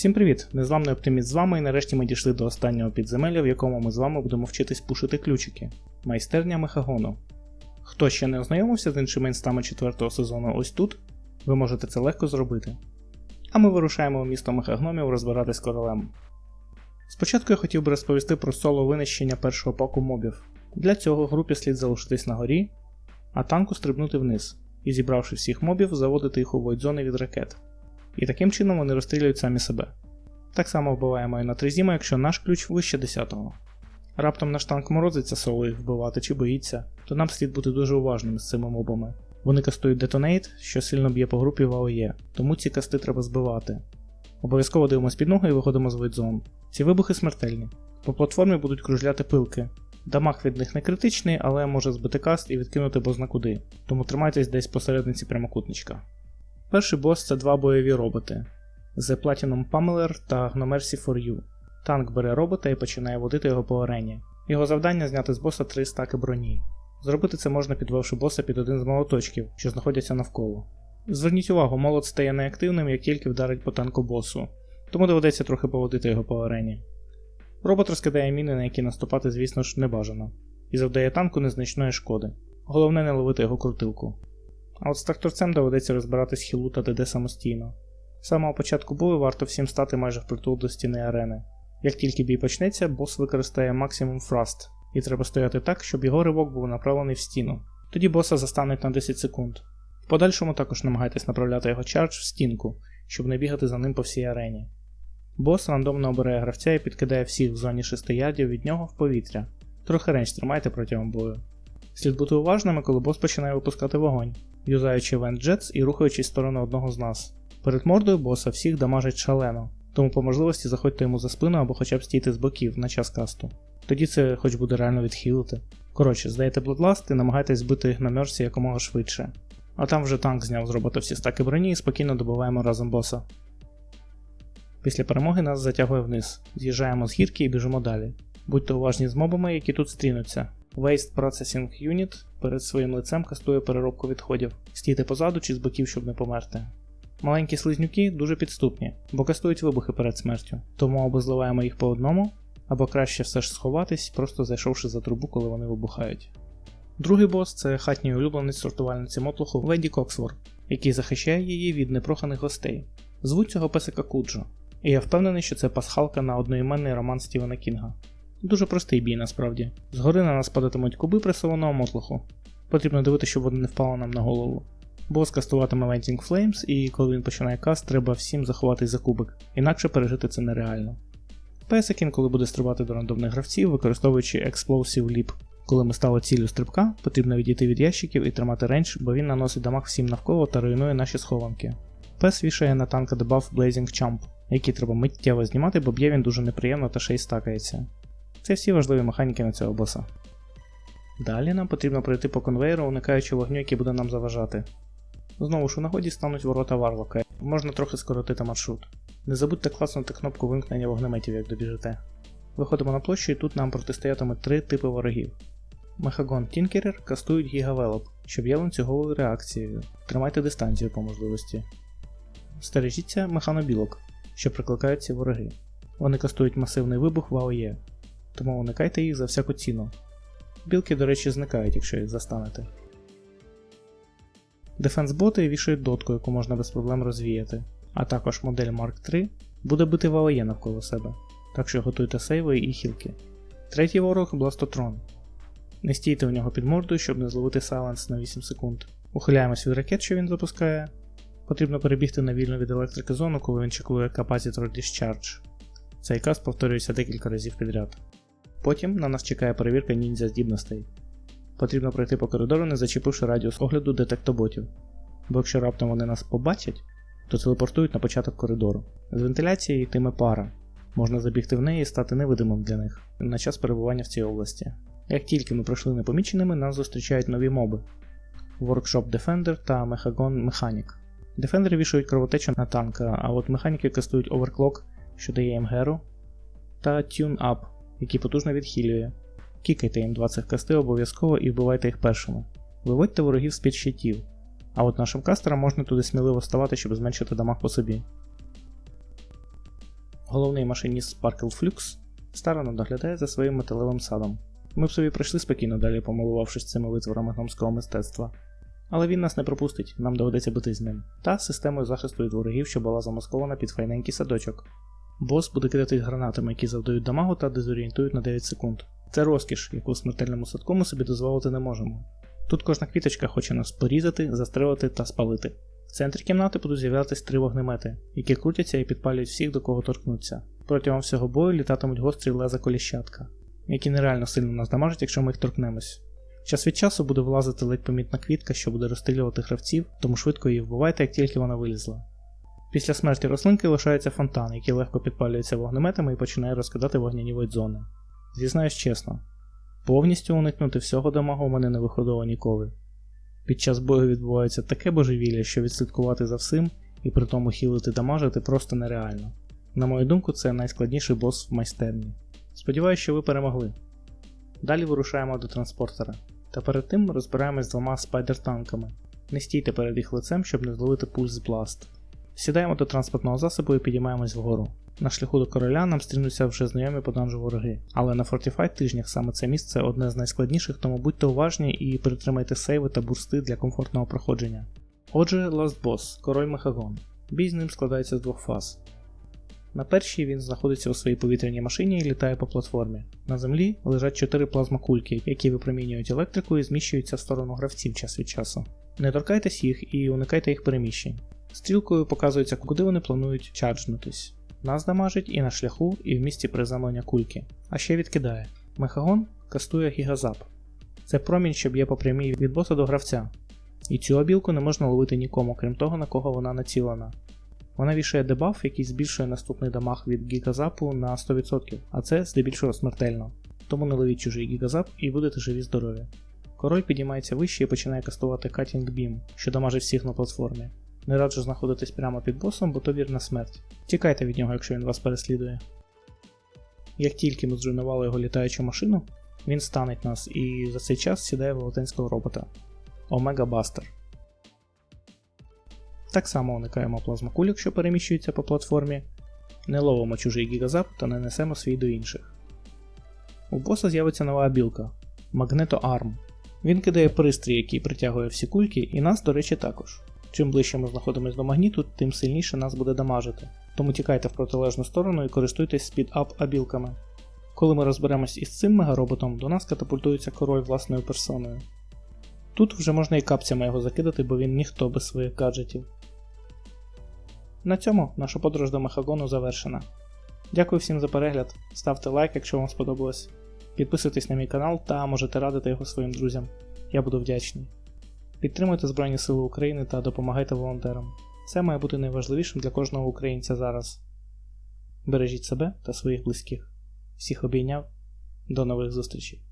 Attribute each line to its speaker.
Speaker 1: Всім привіт! Незламний оптиміст з вами і нарешті ми дійшли до останнього підземелля, в якому ми з вами будемо вчитись пушити ключики. Майстерня Мехагону. Хто ще не ознайомився з іншими інстами 4 сезону ось тут, ви можете це легко зробити. А ми вирушаємо у місто Мехагномів розбиратись з королем. Спочатку я хотів би розповісти про соло винищення першого паку мобів. Для цього групі слід залишитись на горі, а танку стрибнути вниз і зібравши всіх мобів, заводити їх у войдзони від ракет. І таким чином вони розстрілюють самі себе. Так само вбиваємо і на тризіма, якщо наш ключ вище 10-го. Раптом наш танк морозиться соло вбивати чи боїться, то нам слід бути дуже уважними з цими мобами. Вони кастують детонейт, що сильно б'є по групі в АОЄ, тому ці касти треба збивати. Обов'язково дивимось під ногу і виходимо з вейдзон. Ці вибухи смертельні. По платформі будуть кружляти пилки. Дамаг від них не критичний, але може збити каст і відкинути бозна куди, тому тримайтесь десь посередниці прямокутничка. Перший бос це два бойові роботи The Platinum Pummeler та Gnomercy for You. Танк бере робота і починає водити його по арені. Його завдання зняти з боса 3 стаки броні. Зробити це можна підвевши боса під один з молоточків, що знаходяться навколо. Зверніть увагу, молот стає неактивним, як тільки вдарить по танку босу, тому доведеться трохи поводити його по арені. Робот розкидає міни, на які наступати, звісно ж, не бажано, і завдає танку незначної шкоди. Головне не ловити його крутилку. А от з тракторцем доведеться розбиратись хілу та ДД самостійно. З самого початку бою варто всім стати майже впритул до стіни арени. Як тільки бій почнеться, бос використає максимум фраст, і треба стояти так, щоб його ривок був направлений в стіну. Тоді боса застануть на 10 секунд. В подальшому також намагайтесь направляти його чардж в стінку, щоб не бігати за ним по всій арені. Бос рандомно обирає гравця і підкидає всіх в зоні 6 ярдів від нього в повітря. Трохи ренч тримайте протягом бою. Слід бути уважними, коли бос починає випускати вогонь, юзаючи Event Jets і рухаючись в сторону одного з нас. Перед мордою боса всіх дамажить шалено, тому по можливості заходьте йому за спину або хоча б стійте з боків на час касту. Тоді це хоч буде реально відхилити. Коротше, здаєте Bloodlust і намагайтесь збити гномерсі якомога швидше. А там вже танк зняв з робота всі стаки броні і спокійно добиваємо разом боса. Після перемоги нас затягує вниз, з'їжджаємо з гірки і біжимо далі. Будьте уважні з мобами, які тут стрінуться. Waste Processing Unit перед своїм лицем кастує переробку відходів. Стійте позаду чи з боків, щоб не померти. Маленькі слизнюки дуже підступні, бо кастують вибухи перед смертю, тому або зливаємо їх по одному, або краще все ж сховатись, просто зайшовши за трубу, коли вони вибухають. Другий бос це хатній улюбленець сортувальниці мотлуху Леді Коксвор, який захищає її від непроханих гостей. Звуть цього песика Куджо, і я впевнений, що це пасхалка на одноіменний роман Стівена Кінга. Дуже простий бій насправді. Згори на нас падатимуть куби пресованого мотлуху. Потрібно дивитися, щоб вони не впали нам на голову. Бос кастуватиме Venting Flames, і коли він починає каст, треба всім заховатись за кубик, інакше пережити це нереально. Песик інколи буде стрибати до рандомних гравців, використовуючи Explosive Leap. Коли ми стали ціллю стрибка, потрібно відійти від ящиків і тримати рейндж, бо він наносить дамаг всім навколо та руйнує наші схованки. Пес вішає на танка дебаф Blazing Chump, який треба миттєво знімати, бо б'є він дуже неприємно та ще й стакається. Це всі важливі механіки на цього боса. Далі нам потрібно пройти по конвейеру, уникаючи вогню, який буде нам заважати. Знову ж у нагоді стануть ворота Варлока, можна трохи скоротити маршрут. Не забудьте класнути кнопку вимкнення вогнеметів, як добіжите. Виходимо на площу і тут нам протистоятимуть три типи ворогів. Мехагон Тінкерер кастують Гігавелоп, що б'є ланцюговою реакцією. Тримайте дистанцію по можливості. Стережіться механобілок, що прикликають ці вороги. Вони кастують масивний вибух в АОЄ, тому уникайте їх за всяку ціну. Білки, до речі, зникають, якщо їх застанете. Дефенс-боти вішають дотку, яку можна без проблем розвіяти, а також модель Mark III буде бити в АОЄ навколо себе, так що готуйте сейви і хілки. Третій ворог Бластотрон. Не стійте в нього під мордою, щоб не зловити сайленс на 8 секунд. Ухиляємось від ракет, що він запускає. Потрібно перебігти на вільну від електрики зону, коли він чекує Capacitor Discharge. Цей каст повторюється декілька разів підряд. Потім на нас чекає перевірка ніндзя здібностей. Потрібно пройти по коридору, не зачепивши радіус огляду детектоботів, бо якщо раптом вони нас побачать, то телепортують на початок коридору. З вентиляції йтиме пара. Можна забігти в неї і стати невидимим для них на час перебування в цій області. Як тільки ми пройшли непоміченими, нас зустрічають нові моби: Workshop Defender та Mechagon Mechanic. Дефендери вішають кровотечу на танка, а от механіки кастують Overclock, що дає їм та Tune Up, який потужно відхилює. Кікайте їм 20 касти обов'язково і вбивайте їх першими. Виводьте ворогів з під щитів, а от нашим кастерам можна туди сміливо ставати, щоб зменшити дамаг по собі. Головний машиніст Sparkle Flux старано доглядає за своїм металевим садом. Ми б собі прийшли спокійно далі, помилувавшись цими витворами гномського мистецтва. Але він нас не пропустить, нам доведеться бити з ним, та системою захисту від ворогів, що була замаскована під файненький садочок. Бос буде кидати гранатами, які завдають дамагу та дезорієнтують на 9 секунд. Це розкіш, яку смертельному садку ми собі дозволити не можемо. Тут кожна квіточка хоче нас порізати, застрелити та спалити. В центрі кімнати будуть з'являтися три вогнемети, які крутяться і підпалюють всіх, до кого торкнуться. Протягом всього бою літатимуть гострі леза коліщатка, які нереально сильно нас дамажать, якщо ми їх торкнемось. Час від часу буде влазити ледь помітна квітка, що буде розстрілювати гравців, тому швидко її вбивайте, як тільки вона вилізла. Після смерті рослинки лишається фонтан, який легко підпалюється вогнеметами і починає розкидати вогняні зони. Зізнаюсь чесно, повністю уникнути всього дамагу у мене не виходило ніколи. Під час бою відбувається таке божевілля, що відслідкувати за всім і при тому хілити дамажити просто нереально. На мою думку, це найскладніший бос в майстерні. Сподіваюсь, що ви перемогли. Далі вирушаємо до транспортера, та перед тим розбираємось з двома спайдер-танками. Не стійте перед їх лицем, щоб не зловити пульс з бласт. Сідаємо до транспортного засобу і підіймаємось вгору. На шляху до короля нам стрінуться вже знайомі по данжу вороги, але на Fortified тижнях саме це місце одне з найскладніших, тому будьте уважні і притримайте сейви та бурсти для комфортного проходження. Отже, Last Boss, король Мехагон. Бій з ним складається з двох фаз. На першій він знаходиться у своїй повітряній машині і літає по платформі. На землі лежать 4 плазмакульки, які випромінюють електрику і зміщуються в сторону гравців час від часу. Не торкайтесь їх і уникайте їх переміщень. Стрілкою показується, куди вони планують чарджнутись. Нас дамажить і на шляху, і в місці приземлення кульки, а ще відкидає. Мехагон кастує гігазап. Це промінь, що б'є по прямій від боса до гравця. І цю обілку не можна ловити нікому, крім того, на кого вона націлена. Вона вішає дебаф, який збільшує наступний дамаг від гігазапу на 100%, а це здебільшого смертельно. Тому не ловіть чужий гігазап і будете живі здорові. Король підіймається вище і починає кастувати Cutting Beam, що дамажить всіх на платформі. Не раджу знаходитись прямо під босом, бо то вірна смерть. Тікайте від нього, якщо він вас переслідує. Як тільки ми зруйнували його літаючу машину, він станеть нас і за цей час сідає велетенського робота Омега Бастер. Так само уникаємо плазмокульок, що переміщуються по платформі, не ловимо чужий гігазап та не несемо свій до інших. У боса з'явиться нова білка Magneto Arm. Він кидає пристрій, який притягує всі кульки, і нас, до речі, також. Чим ближче ми знаходимося до магніту, тим сильніше нас буде дамажити. Тому тікайте в протилежну сторону і користуйтесь спід-ап абілками. Коли ми розберемось із цим мегароботом, до нас катапультується король власною персоною. Тут вже можна і капцями його закидати, бо він ніхто без своїх гаджетів. На цьому наша подорож до Мехагону завершена. Дякую всім за перегляд, ставте лайк, якщо вам сподобалось. Підписуйтесь на мій канал та можете радити його своїм друзям. Я буду вдячний. Підтримуйте Збройні Сили України та допомагайте волонтерам. Це має бути найважливішим для кожного українця зараз. Бережіть себе та своїх близьких. Всіх обійняв. До нових зустрічей!